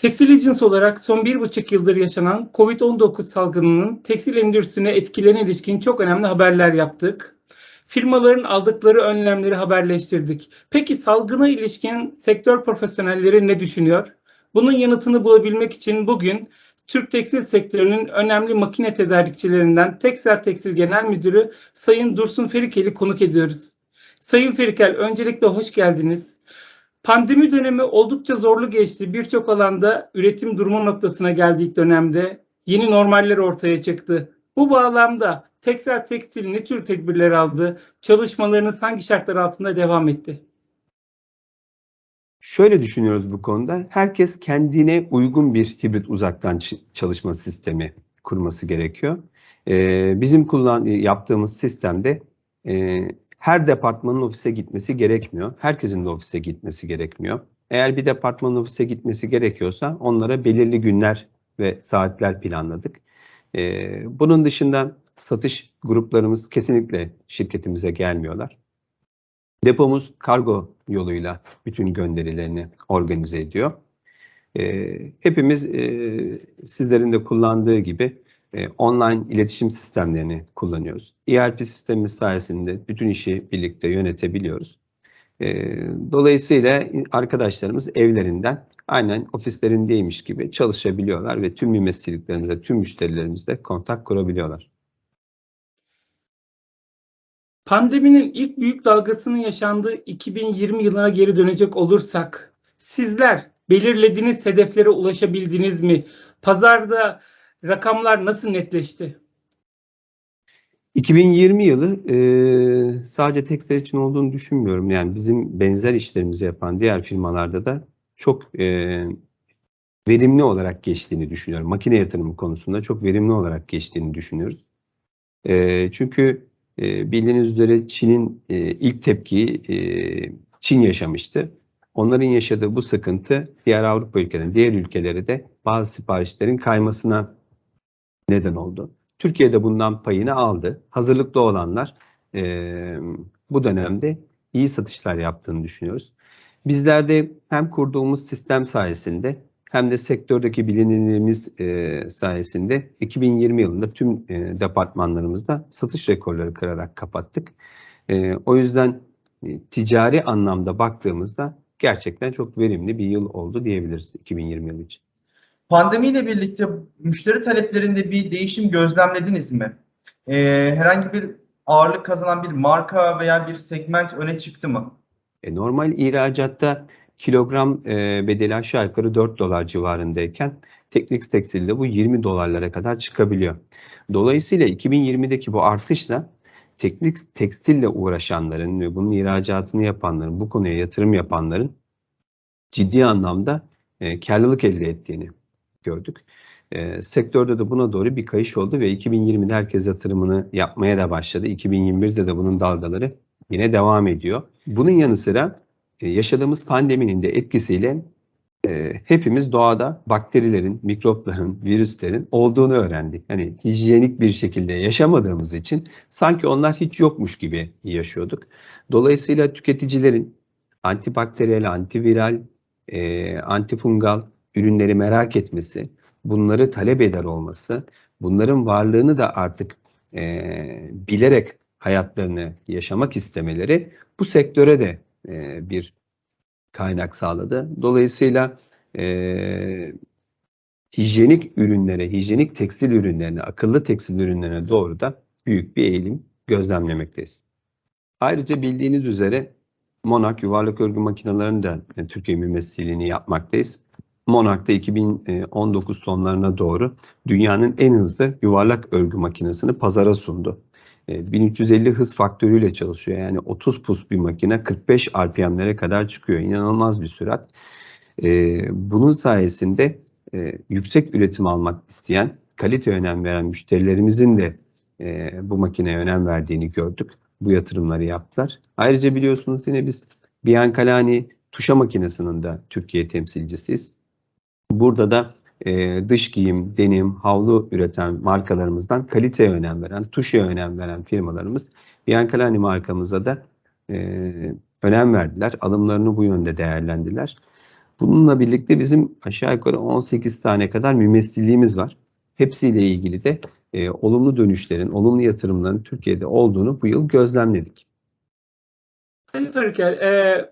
Tekstil Agency olarak son bir buçuk yıldır yaşanan COVID-19 salgınının tekstil endüstrisine etkilerine ilişkin çok önemli haberler yaptık. Firmaların aldıkları önlemleri haberleştirdik. Peki salgına ilişkin sektör profesyonelleri ne düşünüyor? Bunun yanıtını bulabilmek için bugün Türk tekstil sektörünün önemli makine tedarikçilerinden Texel Tekstil Genel Müdürü Sayın Dursun Ferikeli konuk ediyoruz. Sayın Ferikel öncelikle hoş geldiniz. Pandemi dönemi oldukça zorlu geçti. Birçok alanda üretim durumu noktasına geldiği dönemde yeni normaller ortaya çıktı. Bu bağlamda Texel Tekstil ne tür tedbirler aldı? Çalışmalarınız hangi şartlar altında devam etti? Şöyle düşünüyoruz bu konuda. Herkes kendine uygun bir hibrit uzaktan çalışma sistemi kurması gerekiyor. Ee, bizim kullan yaptığımız sistemde e, her departmanın ofise gitmesi gerekmiyor. Herkesin de ofise gitmesi gerekmiyor. Eğer bir departmanın ofise gitmesi gerekiyorsa onlara belirli günler ve saatler planladık. Ee, bunun dışında satış gruplarımız kesinlikle şirketimize gelmiyorlar. Depomuz kargo yoluyla bütün gönderilerini organize ediyor. Ee, hepimiz e, sizlerin de kullandığı gibi e, online iletişim sistemlerini kullanıyoruz. ERP sistemimiz sayesinde bütün işi birlikte yönetebiliyoruz. Ee, dolayısıyla arkadaşlarımız evlerinden aynen ofislerindeymiş gibi çalışabiliyorlar ve tüm mümessilliklerimizle, tüm müşterilerimizle kontak kurabiliyorlar. Pandeminin ilk büyük dalgasının yaşandığı 2020 yılına geri dönecek olursak sizler belirlediğiniz hedeflere ulaşabildiniz mi? Pazarda rakamlar nasıl netleşti? 2020 yılı e, sadece tekstil için olduğunu düşünmüyorum. Yani bizim benzer işlerimizi yapan diğer firmalarda da çok e, verimli olarak geçtiğini düşünüyorum. Makine yatırımı konusunda çok verimli olarak geçtiğini düşünüyoruz. E, çünkü e, bildiğiniz üzere Çin'in e, ilk tepkiyi e, Çin yaşamıştı. Onların yaşadığı bu sıkıntı diğer Avrupa ülkelerine, diğer ülkelere de bazı siparişlerin kaymasına neden oldu. Türkiye de bundan payını aldı. Hazırlıklı olanlar e, bu dönemde iyi satışlar yaptığını düşünüyoruz. Bizler de hem kurduğumuz sistem sayesinde hem de sektördeki bilinirliğimiz e, sayesinde 2020 yılında tüm e, departmanlarımızda satış rekorları kırarak kapattık. E, o yüzden e, ticari anlamda baktığımızda gerçekten çok verimli bir yıl oldu diyebiliriz 2020 yılı için. Pandemiyle birlikte müşteri taleplerinde bir değişim gözlemlediniz mi? Ee, herhangi bir ağırlık kazanan bir marka veya bir segment öne çıktı mı? E, normal ihracatta kilogram e, bedeli aşağı yukarı 4 dolar civarındayken Teknik Tekstil'de bu 20 dolarlara kadar çıkabiliyor. Dolayısıyla 2020'deki bu artışla teknik tekstille uğraşanların ve bunun ihracatını yapanların, bu konuya yatırım yapanların ciddi anlamda e, karlılık elde ettiğini gördük. E, sektörde de buna doğru bir kayış oldu ve 2020'de herkes yatırımını yapmaya da başladı. 2021'de de bunun dalgaları yine devam ediyor. Bunun yanı sıra e, yaşadığımız pandeminin de etkisiyle e, hepimiz doğada bakterilerin, mikropların, virüslerin olduğunu öğrendik. Hani hijyenik bir şekilde yaşamadığımız için sanki onlar hiç yokmuş gibi yaşıyorduk. Dolayısıyla tüketicilerin antibakteriyel, antiviral, e, antifungal ürünleri merak etmesi, bunları talep eder olması, bunların varlığını da artık e, bilerek hayatlarını yaşamak istemeleri bu sektöre de e, bir kaynak sağladı. Dolayısıyla e, hijyenik ürünlere, hijyenik tekstil ürünlerine, akıllı tekstil ürünlerine doğru da büyük bir eğilim gözlemlemekteyiz. Ayrıca bildiğiniz üzere Monarch yuvarlak örgü makinelerinin de e, Türkiye mümessilliğini yapmaktayız. Monarch da 2019 sonlarına doğru dünyanın en hızlı yuvarlak örgü makinesini pazara sundu. 1350 hız faktörüyle çalışıyor. Yani 30 pus bir makine 45 RPM'lere kadar çıkıyor. İnanılmaz bir sürat. Bunun sayesinde e, yüksek üretim almak isteyen, kalite önem veren müşterilerimizin de e, bu makineye önem verdiğini gördük. Bu yatırımları yaptılar. Ayrıca biliyorsunuz yine biz Biancalani tuşa makinesinin de Türkiye temsilcisiyiz. Burada da e, dış giyim, denim, havlu üreten markalarımızdan kaliteye önem veren, tuşa önem veren firmalarımız Biancalani markamıza da e, önem verdiler. Alımlarını bu yönde değerlendiler. Bununla birlikte bizim aşağı yukarı 18 tane kadar mümessilliğimiz var. Hepsiyle ilgili de e, olumlu dönüşlerin, olumlu yatırımların Türkiye'de olduğunu bu yıl gözlemledik. Sayın Perikel, e,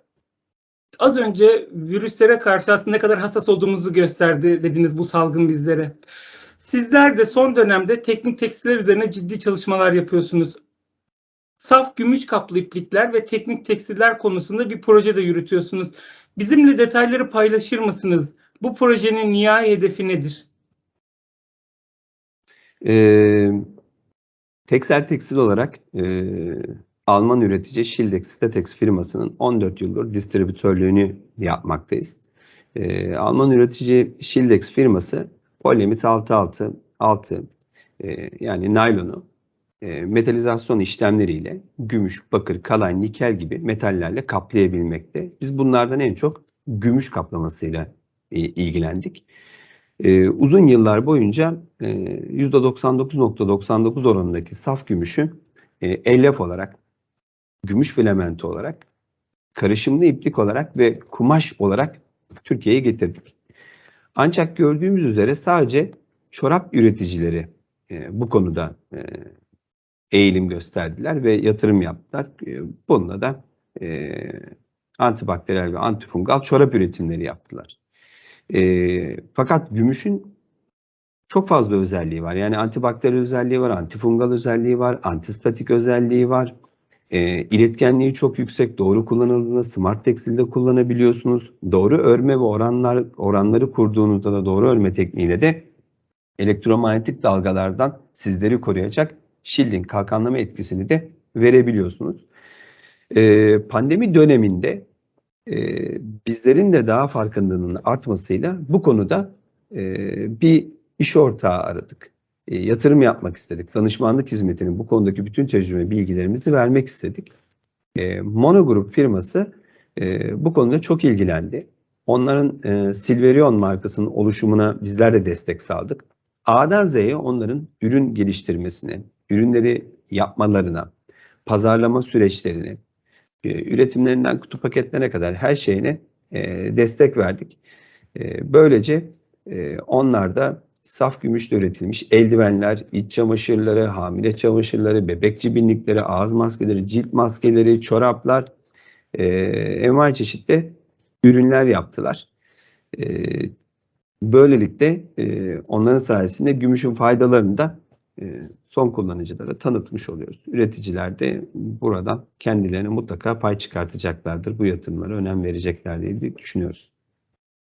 az önce virüslere karşı aslında ne kadar hassas olduğumuzu gösterdi dediniz bu salgın bizlere. Sizler de son dönemde teknik tekstiller üzerine ciddi çalışmalar yapıyorsunuz. Saf gümüş kaplı iplikler ve teknik tekstiller konusunda bir proje de yürütüyorsunuz. Bizimle detayları paylaşır mısınız? Bu projenin nihai hedefi nedir? Ee, Teksel Tekstil olarak e, Alman üretici Schildex Stetex firmasının 14 yıldır distribütörlüğünü yapmaktayız. Ee, Alman üretici Schildex firması polyamit 66 altı e, yani naylonu e, metalizasyon işlemleriyle gümüş, bakır, kalay, nikel gibi metallerle kaplayabilmekte. Biz bunlardan en çok gümüş kaplamasıyla e, ilgilendik. Ee, uzun yıllar boyunca e, %99.99 oranındaki saf gümüşü e, elyaf olarak, gümüş filamento olarak, karışımlı iplik olarak ve kumaş olarak Türkiye'ye getirdik. Ancak gördüğümüz üzere sadece çorap üreticileri e, bu konuda e, eğilim gösterdiler ve yatırım yaptılar. E, bununla da e, antibakteriyel ve antifungal çorap üretimleri yaptılar. E, fakat gümüşün çok fazla özelliği var. Yani antibakteriyel özelliği var, antifungal özelliği var, antistatik özelliği var. E, iletkenliği çok yüksek. Doğru kullanıldığında smart tekstilde kullanabiliyorsunuz. Doğru örme ve oranlar oranları kurduğunuzda da doğru örme tekniğiyle de elektromanyetik dalgalardan sizleri koruyacak shielding kalkanlama etkisini de verebiliyorsunuz. E, pandemi döneminde e, bizlerin de daha farkındalığının artmasıyla bu konuda e, bir iş ortağı aradık. E, yatırım yapmak istedik. Danışmanlık hizmetinin bu konudaki bütün tecrübe bilgilerimizi vermek istedik. E, firması e, bu konuda çok ilgilendi. Onların e, Silverion markasının oluşumuna bizler de destek sağladık. A'dan Z'ye onların ürün geliştirmesine, ürünleri yapmalarına, pazarlama süreçlerini, üretimlerinden kutu paketlerine kadar her şeyine destek verdik. Böylece onlar da saf gümüşle üretilmiş eldivenler, iç çamaşırları, hamile çamaşırları, bebek cibinlikleri, ağız maskeleri, cilt maskeleri, çoraplar, e, envai çeşitli ürünler yaptılar. E, böylelikle e, onların sayesinde gümüşün faydalarını da e, son kullanıcılara tanıtmış oluyoruz. Üreticiler de buradan kendilerine mutlaka pay çıkartacaklardır. Bu yatırımlara önem verecekler diye düşünüyoruz.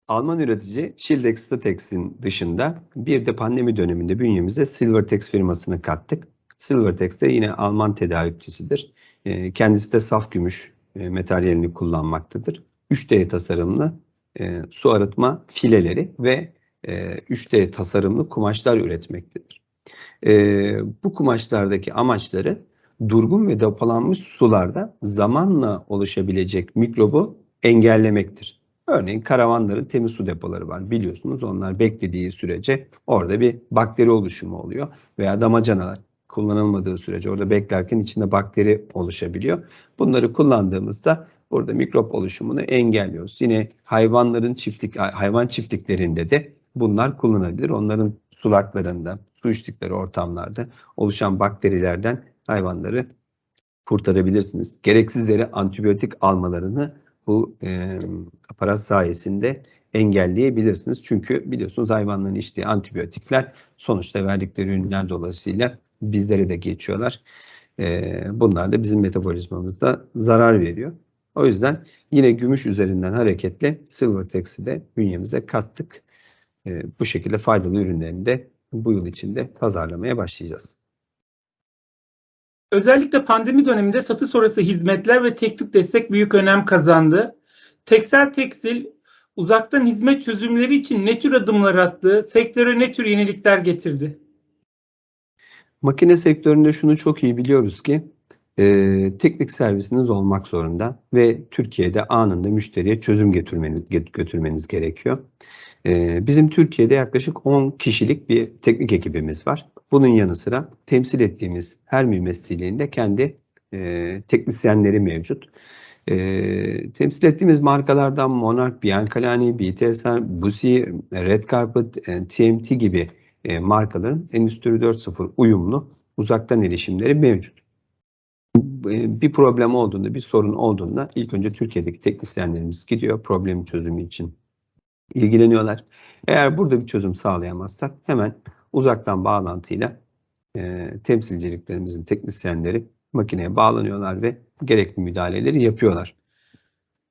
Alman üretici Schildex Statex'in dışında bir de pandemi döneminde bünyemize Silvertex firmasını kattık. Silvertex de yine Alman tedarikçisidir. E, kendisi de saf gümüş e, materyalini kullanmaktadır. 3D tasarımlı e, su arıtma fileleri ve 3D tasarımlı kumaşlar üretmektedir. Bu kumaşlardaki amaçları durgun ve depolanmış sularda zamanla oluşabilecek mikrobu engellemektir. Örneğin karavanların temiz su depoları var biliyorsunuz. Onlar beklediği sürece orada bir bakteri oluşumu oluyor. Veya damacanalar kullanılmadığı sürece orada beklerken içinde bakteri oluşabiliyor. Bunları kullandığımızda burada mikrop oluşumunu engelliyoruz. Yine hayvanların çiftlik hayvan çiftliklerinde de bunlar kullanılabilir. Onların sulaklarında, su içtikleri ortamlarda oluşan bakterilerden hayvanları kurtarabilirsiniz. Gereksizleri antibiyotik almalarını bu e, aparat sayesinde engelleyebilirsiniz. Çünkü biliyorsunuz hayvanların içtiği antibiyotikler sonuçta verdikleri ürünler dolayısıyla bizlere de geçiyorlar. E, bunlar da bizim metabolizmamızda zarar veriyor. O yüzden yine gümüş üzerinden hareketle Silvertex'i de bünyemize kattık. E, bu şekilde faydalı ürünlerini de bu yıl içinde pazarlamaya başlayacağız. Özellikle pandemi döneminde satış sonrası hizmetler ve teknik destek büyük önem kazandı. Teksel Tekstil uzaktan hizmet çözümleri için ne tür adımlar attı, sektöre ne tür yenilikler getirdi? Makine sektöründe şunu çok iyi biliyoruz ki e, teknik servisiniz olmak zorunda ve Türkiye'de anında müşteriye çözüm götürmeniz, götürmeniz gerekiyor. E, bizim Türkiye'de yaklaşık 10 kişilik bir teknik ekibimiz var. Bunun yanı sıra temsil ettiğimiz her mümessiliğinde kendi e, teknisyenleri mevcut. E, temsil ettiğimiz markalardan Monarch, Biancalani, BTSR, Busi, Red Carpet, e, TMT gibi e, markaların Endüstri 4.0 uyumlu uzaktan erişimleri mevcut. E, Bir problem olduğunda, bir sorun olduğunda ilk önce Türkiye'deki teknisyenlerimiz gidiyor problem çözümü için ilgileniyorlar. Eğer burada bir çözüm sağlayamazsak hemen uzaktan bağlantıyla e, temsilciliklerimizin teknisyenleri makineye bağlanıyorlar ve gerekli müdahaleleri yapıyorlar.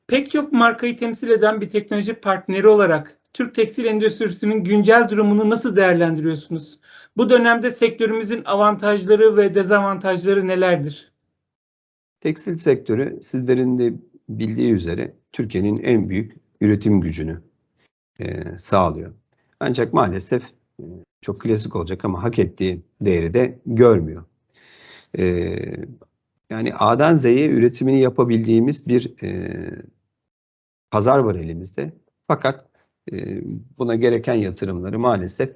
Pek çok markayı temsil eden bir teknoloji partneri olarak Türk tekstil endüstrisinin güncel durumunu nasıl değerlendiriyorsunuz? Bu dönemde sektörümüzün avantajları ve dezavantajları nelerdir? Tekstil sektörü sizlerin de bildiği üzere Türkiye'nin en büyük üretim gücünü e, sağlıyor. Ancak maalesef e, çok klasik olacak ama hak ettiği değeri de görmüyor. E, yani A'dan Z'ye üretimini yapabildiğimiz bir e, pazar var elimizde. Fakat e, buna gereken yatırımları maalesef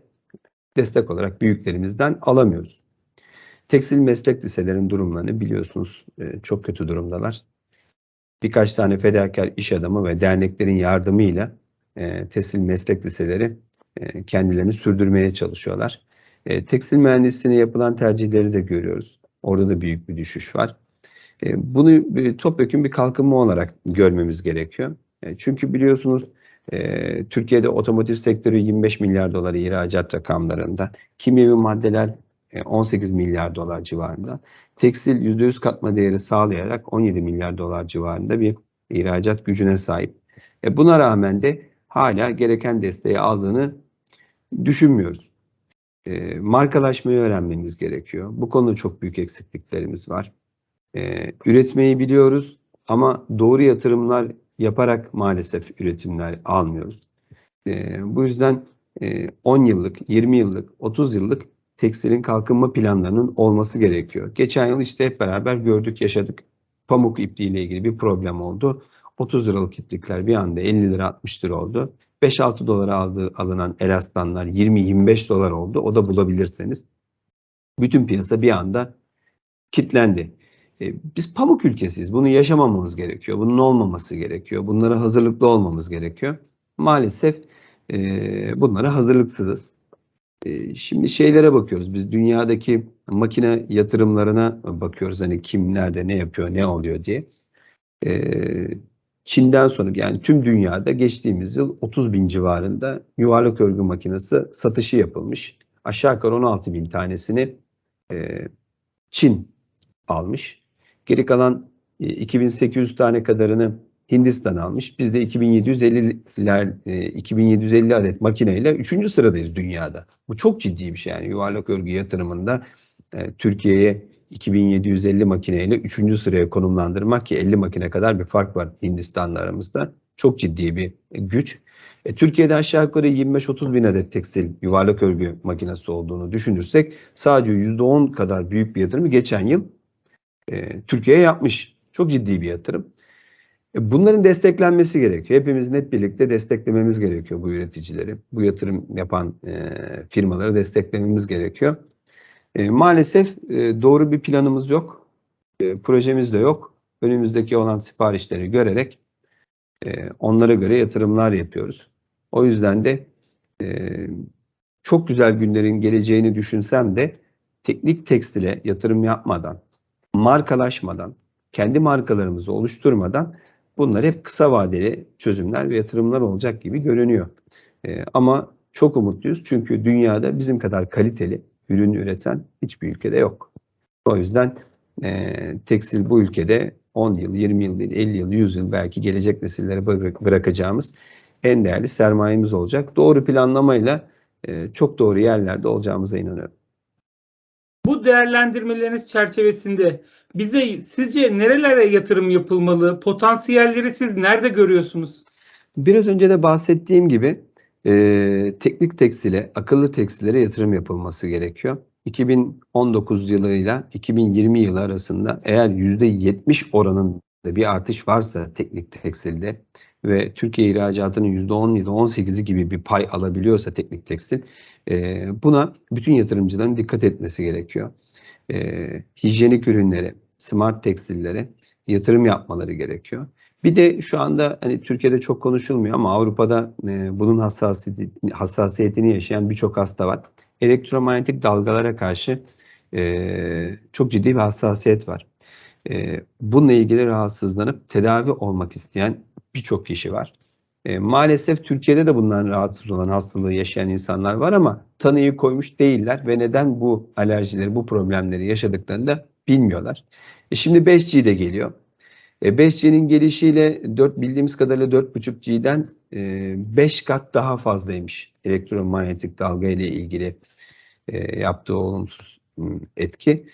destek olarak büyüklerimizden alamıyoruz. Tekstil meslek liselerinin durumlarını biliyorsunuz e, çok kötü durumdalar. Birkaç tane fedakar iş adamı ve derneklerin yardımıyla e, tekstil meslek liseleri e, kendilerini sürdürmeye çalışıyorlar. E, tekstil mühendisliğine yapılan tercihleri de görüyoruz. Orada da büyük bir düşüş var. E, bunu bir topyekun bir kalkınma olarak görmemiz gerekiyor. E, çünkü biliyorsunuz e, Türkiye'de otomotiv sektörü 25 milyar dolar ihracat rakamlarında. Kimyevi maddeler e, 18 milyar dolar civarında. Tekstil %100 katma değeri sağlayarak 17 milyar dolar civarında bir ihracat gücüne sahip. E, buna rağmen de hala gereken desteği aldığını düşünmüyoruz. E, markalaşmayı öğrenmemiz gerekiyor. Bu konuda çok büyük eksikliklerimiz var. E, üretmeyi biliyoruz ama doğru yatırımlar yaparak maalesef üretimler almıyoruz. E, bu yüzden e, 10 yıllık, 20 yıllık, 30 yıllık tekstilin kalkınma planlarının olması gerekiyor. Geçen yıl işte hep beraber gördük, yaşadık. Pamuk ipliğiyle ilgili bir problem oldu. 30 liralık iplikler bir anda 50 lira 60 lira oldu. 5-6 dolara aldığı, alınan elastanlar 20-25 dolar oldu. O da bulabilirseniz. Bütün piyasa bir anda kilitlendi. E, biz pamuk ülkesiyiz. Bunu yaşamamamız gerekiyor. Bunun olmaması gerekiyor. Bunlara hazırlıklı olmamız gerekiyor. Maalesef e, bunlara hazırlıksızız. Şimdi şeylere bakıyoruz. Biz dünyadaki makine yatırımlarına bakıyoruz. Hani kim nerede ne yapıyor, ne oluyor diye. Çin'den sonra yani tüm dünyada geçtiğimiz yıl 30 bin civarında yuvarlak örgü makinesi satışı yapılmış. Aşağı yukarı 16 bin tanesini Çin almış. Geri kalan e, 2800 tane kadarını Hindistan almış. Biz de 2750'ler e, 2750 adet makineyle 3. sıradayız dünyada. Bu çok ciddi bir şey yani yuvarlak örgü yatırımında e, Türkiye'ye 2750 makineyle 3. sıraya konumlandırmak ki 50 makine kadar bir fark var Hindistan'la aramızda. Çok ciddi bir güç. E, Türkiye'de aşağı yukarı 25-30 bin adet tekstil yuvarlak örgü makinesi olduğunu düşünürsek sadece %10 kadar büyük bir yatırımı geçen yıl e, Türkiye'ye yapmış. Çok ciddi bir yatırım. E, bunların desteklenmesi gerekiyor. Hepimizin hep birlikte desteklememiz gerekiyor bu üreticileri. Bu yatırım yapan e, firmaları desteklememiz gerekiyor. E, maalesef e, doğru bir planımız yok. Projemiz de yok. Önümüzdeki olan siparişleri görerek onlara göre yatırımlar yapıyoruz. O yüzden de çok güzel günlerin geleceğini düşünsem de teknik tekstile yatırım yapmadan, markalaşmadan, kendi markalarımızı oluşturmadan bunlar hep kısa vadeli çözümler ve yatırımlar olacak gibi görünüyor. E, ama çok umutluyuz çünkü dünyada bizim kadar kaliteli ürün üreten hiçbir ülkede yok. O yüzden e, tekstil bu ülkede 10 yıl, 20 yıl değil, 50 yıl, 100 yıl belki gelecek nesillere bırak- bırakacağımız en değerli sermayemiz olacak. Doğru planlamayla e, çok doğru yerlerde olacağımıza inanıyorum. Bu değerlendirmeleriniz çerçevesinde bize sizce nerelere yatırım yapılmalı? Potansiyelleri siz nerede görüyorsunuz? Biraz önce de bahsettiğim gibi e, teknik tekstile, akıllı tekstillere yatırım yapılması gerekiyor. 2019 yılıyla 2020 yılı arasında eğer %70 oranında bir artış varsa teknik tekstilde ve Türkiye ihracatının %17-18'i gibi bir pay alabiliyorsa teknik tekstil e, buna bütün yatırımcıların dikkat etmesi gerekiyor. E, hijyenik ürünlere, smart tekstillere yatırım yapmaları gerekiyor. Bir de şu anda hani Türkiye'de çok konuşulmuyor ama Avrupa'da e, bunun hassasiyeti, hassasiyetini yaşayan birçok hasta var. Elektromanyetik dalgalara karşı çok ciddi bir hassasiyet var. E, bununla ilgili rahatsızlanıp tedavi olmak isteyen birçok kişi var. E, maalesef Türkiye'de de bundan rahatsız olan hastalığı yaşayan insanlar var ama tanıyı koymuş değiller ve neden bu alerjileri, bu problemleri yaşadıklarını da bilmiyorlar. E şimdi 5G de geliyor. E 5G'nin gelişiyle 4 bildiğimiz kadarıyla 4.5G'den 5 kat daha fazlaymış elektromanyetik dalga ile ilgili e, yaptığı olumsuz m, etki.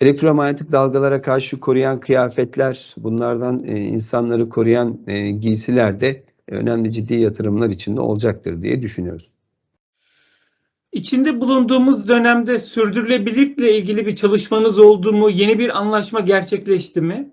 E, elektromanyetik dalgalara karşı koruyan kıyafetler, bunlardan e, insanları koruyan e, giysiler de önemli ciddi yatırımlar içinde olacaktır diye düşünüyoruz. İçinde bulunduğumuz dönemde sürdürülebilirlikle ilgili bir çalışmanız oldu mu? Yeni bir anlaşma gerçekleşti mi?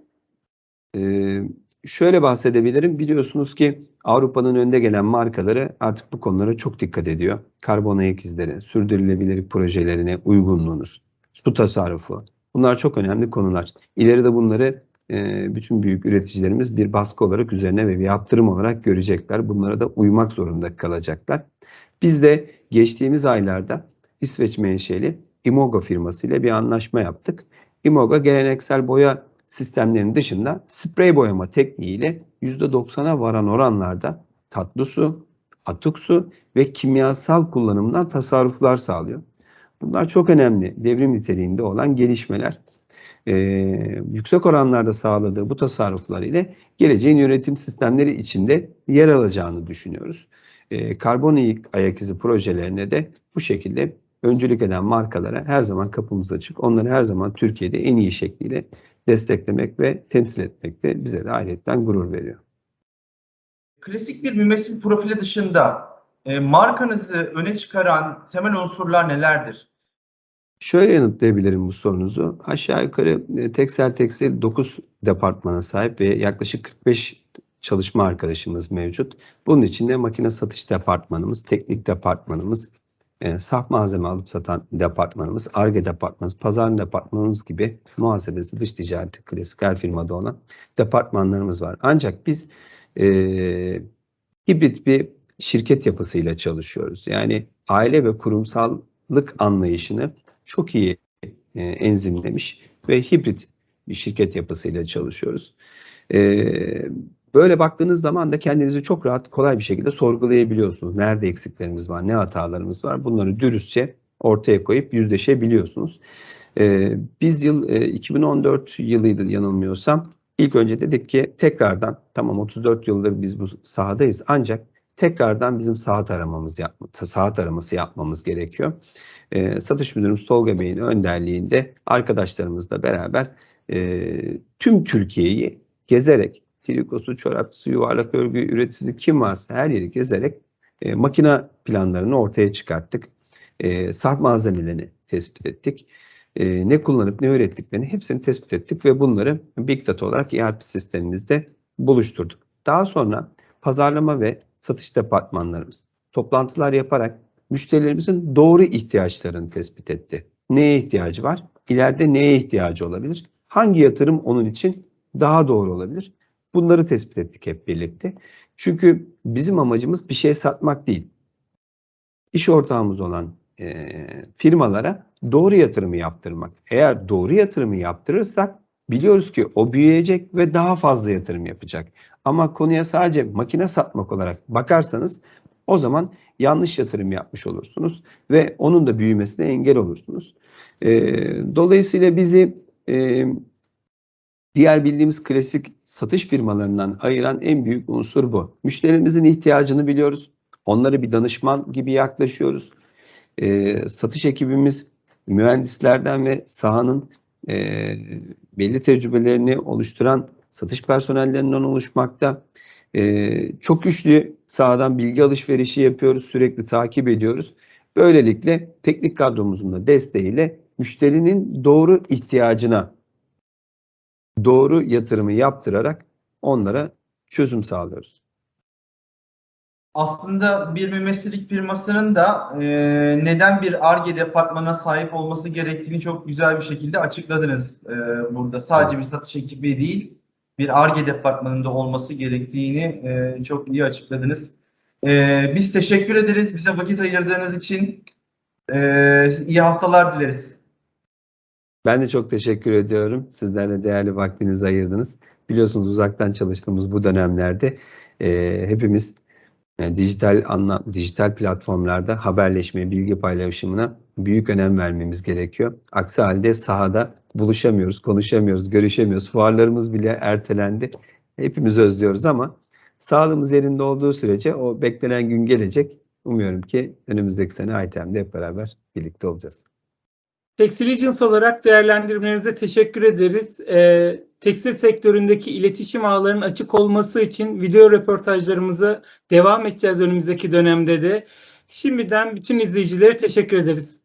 Ee, şöyle bahsedebilirim. Biliyorsunuz ki Avrupa'nın önde gelen markaları artık bu konulara çok dikkat ediyor. Karbon ayak izleri, sürdürülebilirlik projelerine uygunluğunuz, su tasarrufu. Bunlar çok önemli konular. İleride bunları e, bütün büyük üreticilerimiz bir baskı olarak üzerine ve bir yaptırım olarak görecekler. Bunlara da uymak zorunda kalacaklar. Biz de geçtiğimiz aylarda İsveç menşeli Imoga firması ile bir anlaşma yaptık. Imoga geleneksel boya sistemlerinin dışında sprey boyama tekniğiyle %90'a varan oranlarda tatlı su, atık su ve kimyasal kullanımdan tasarruflar sağlıyor. Bunlar çok önemli, devrim niteliğinde olan gelişmeler. Ee, yüksek oranlarda sağladığı bu tasarruflar ile geleceğin üretim sistemleri içinde yer alacağını düşünüyoruz. Ee, karbon ayak izi projelerine de bu şekilde öncülük eden markalara her zaman kapımız açık. Onları her zaman Türkiye'de en iyi şekliyle desteklemek ve temsil etmek de bize de ayrıca gurur veriyor. Klasik bir mümessil profili dışında e, markanızı öne çıkaran temel unsurlar nelerdir? Şöyle yanıtlayabilirim bu sorunuzu. Aşağı yukarı e, Teksel Tekstil 9 departmana sahip ve yaklaşık 45 çalışma arkadaşımız mevcut. Bunun içinde makine satış departmanımız, teknik departmanımız, e, saf malzeme alıp satan departmanımız, ARGE departmanımız, pazar departmanımız gibi muhasebesi, dış ticareti, klasik her firmada olan departmanlarımız var. Ancak biz e, hibrit bir şirket yapısıyla çalışıyoruz. Yani aile ve kurumsallık anlayışını çok iyi e, enzimlemiş ve hibrit bir şirket yapısıyla çalışıyoruz. E, böyle baktığınız zaman da kendinizi çok rahat, kolay bir şekilde sorgulayabiliyorsunuz. Nerede eksiklerimiz var, ne hatalarımız var bunları dürüstçe ortaya koyup yüzleşebiliyorsunuz. E, biz yıl e, 2014 yılıydı yanılmıyorsam ilk önce dedik ki tekrardan tamam 34 yıldır biz bu sahadayız ancak tekrardan bizim saat aramamız yapma, saat araması yapmamız gerekiyor. E, satış müdürümüz Tolga Bey'in önderliğinde arkadaşlarımızla beraber e, tüm Türkiye'yi gezerek trikosu, çorapçısı, yuvarlak örgü üreticisi kim varsa her yeri gezerek e, makine planlarını ortaya çıkarttık. E, saf malzemelerini tespit ettik. E, ne kullanıp ne ürettiklerini hepsini tespit ettik ve bunları Big Data olarak ERP sistemimizde buluşturduk. Daha sonra pazarlama ve satış departmanlarımız toplantılar yaparak müşterilerimizin doğru ihtiyaçlarını tespit etti. Neye ihtiyacı var? İleride neye ihtiyacı olabilir? Hangi yatırım onun için daha doğru olabilir? Bunları tespit ettik hep birlikte. Çünkü bizim amacımız bir şey satmak değil. İş ortağımız olan e, firmalara doğru yatırımı yaptırmak. Eğer doğru yatırımı yaptırırsak biliyoruz ki o büyüyecek ve daha fazla yatırım yapacak. Ama konuya sadece makine satmak olarak bakarsanız o zaman yanlış yatırım yapmış olursunuz ve onun da büyümesine engel olursunuz. E, dolayısıyla bizi e, diğer bildiğimiz klasik satış firmalarından ayıran en büyük unsur bu. Müşterimizin ihtiyacını biliyoruz. Onlara bir danışman gibi yaklaşıyoruz. E, satış ekibimiz mühendislerden ve sahanın e, belli tecrübelerini oluşturan satış personellerinden oluşmakta. Ee, çok güçlü sahadan bilgi alışverişi yapıyoruz, sürekli takip ediyoruz. Böylelikle teknik kadromuzun da desteğiyle müşterinin doğru ihtiyacına doğru yatırımı yaptırarak onlara çözüm sağlıyoruz. Aslında bir mümessillik firmasının da e, neden bir Ar-Ge departmanına sahip olması gerektiğini çok güzel bir şekilde açıkladınız e, burada. Sadece bir satış ekibi değil, bir Ar-Ge departmanında olması gerektiğini e, çok iyi açıkladınız. E, biz teşekkür ederiz bize vakit ayırdığınız için. E, iyi haftalar dileriz. Ben de çok teşekkür ediyorum. Sizler de değerli vaktinizi ayırdınız. Biliyorsunuz uzaktan çalıştığımız bu dönemlerde e, hepimiz e, dijital anla, dijital platformlarda haberleşmeye, bilgi paylaşımına büyük önem vermemiz gerekiyor. Aksi halde sahada buluşamıyoruz, konuşamıyoruz, görüşemiyoruz. Fuarlarımız bile ertelendi. Hepimiz özlüyoruz ama sağlığımız yerinde olduğu sürece o beklenen gün gelecek. Umuyorum ki önümüzdeki sene ITM'de hep beraber birlikte olacağız. Tekstil Agents olarak değerlendirmelerinize teşekkür ederiz. Ee, tekstil sektöründeki iletişim ağlarının açık olması için video röportajlarımıza devam edeceğiz önümüzdeki dönemde de. Şimdiden bütün izleyicilere teşekkür ederiz.